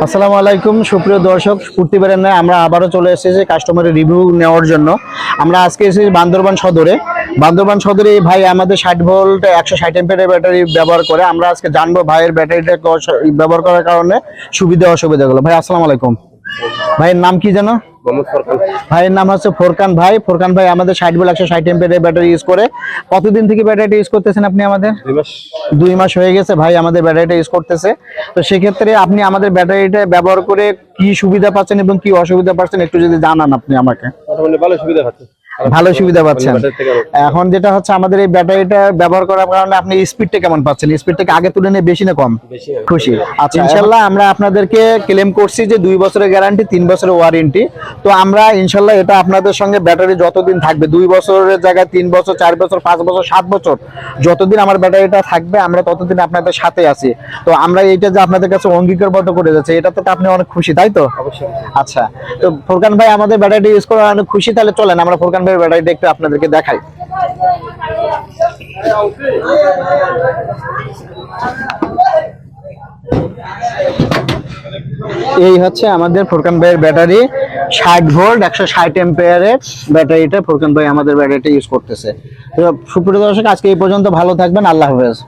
আসসালামু আলাইকুম, সুপ্রিয় দর্শক কুর্তি নয়। আমরা আবারও চলে এসেছি কাস্টমারের রিভিউ নেওয়ার জন্য। আমরা আজকে এসেছি বান্দরবান সদরে। বান্দরবান সদরে ভাই আমাদের ষাট ভোল্ট একশো ষাট এমপের ব্যাটারি ব্যবহার করে। আমরা আজকে জানব ভাইয়ের ব্যাটারিটা ব্যবহার করার কারণে সুবিধা অসুবিধাগুলো ভাই, আসসালামু আলাইকুম। ভাইয়ের নাম কি জানো ভাইয়ের নাম হচ্ছে ফোরকান ভাই। ফোরকান ভাই আমাদের ষাট বল একশো ষাট এমপের ব্যাটারি ইউজ করে। কতদিন থেকে ব্যাটারিটা ইউজ করতেছেন আপনি আমাদের? দুই মাস। হয়ে গেছে ভাই আমাদের ব্যাটারিটা ইউজ করতেছে। তো সেক্ষেত্রে আপনি আমাদের ব্যাটারিটা ব্যবহার করে কি সুবিধা পাচ্ছেন এবং কি অসুবিধা পাচ্ছেন একটু যদি জানান আপনি আমাকে। ভালো সুবিধা পাচ্ছে। ভালো সুবিধা পাচ্ছেন। এখন যেটা হচ্ছে আমাদের এই ব্যাটারিটা ব্যবহার করার কারণে আপনি স্পিডটা কেমন পাচ্ছেন? স্পিডটাকে আগে তুলনায় বেশি না কম? খুশি। আচ্ছা ইনশাল্লাহ। আমরা আপনাদেরকে ক্লেম করছি যে দুই বছরের গ্যারান্টি তিন বছরের ওয়ারেন্টি তো আমরা ইনশাল্লাহ এটা আপনাদের সঙ্গে ব্যাটারি যতদিন থাকবে দুই বছরের জায়গায় তিন বছর চার বছর পাঁচ বছর সাত বছর যতদিন আমার ব্যাটারিটা থাকবে আমরা ততদিন আপনাদের সাথে আছি। তো আমরা এইটা যে আপনাদের কাছে অঙ্গীকারবদ্ধ করে যাচ্ছে এটা তো আপনি অনেক খুশি তাই তো? আচ্ছা তো ফুরকান ভাই আমাদের ব্যাটারিটা ইউজ করে অনেক খুশি তাহলে চলেন আমরা ফুরকান ভাইয়ের ব্যাটারিটা একটু আপনাদেরকে দেখাই। এই হচ্ছে আমাদের ফুরকান ভাইয়ের ব্যাটারি, ষাট ভোল্ট, একশো ষাট এম্পেয়ারের ব্যাটারিটা ফুরকান ভাই আমাদের ব্যাটারিটা ইউজ করতেছে। সুপ্রিয় দর্শক, আজকে এই পর্যন্ত ভালো থাকবেন, আল্লাহ হাফেজ।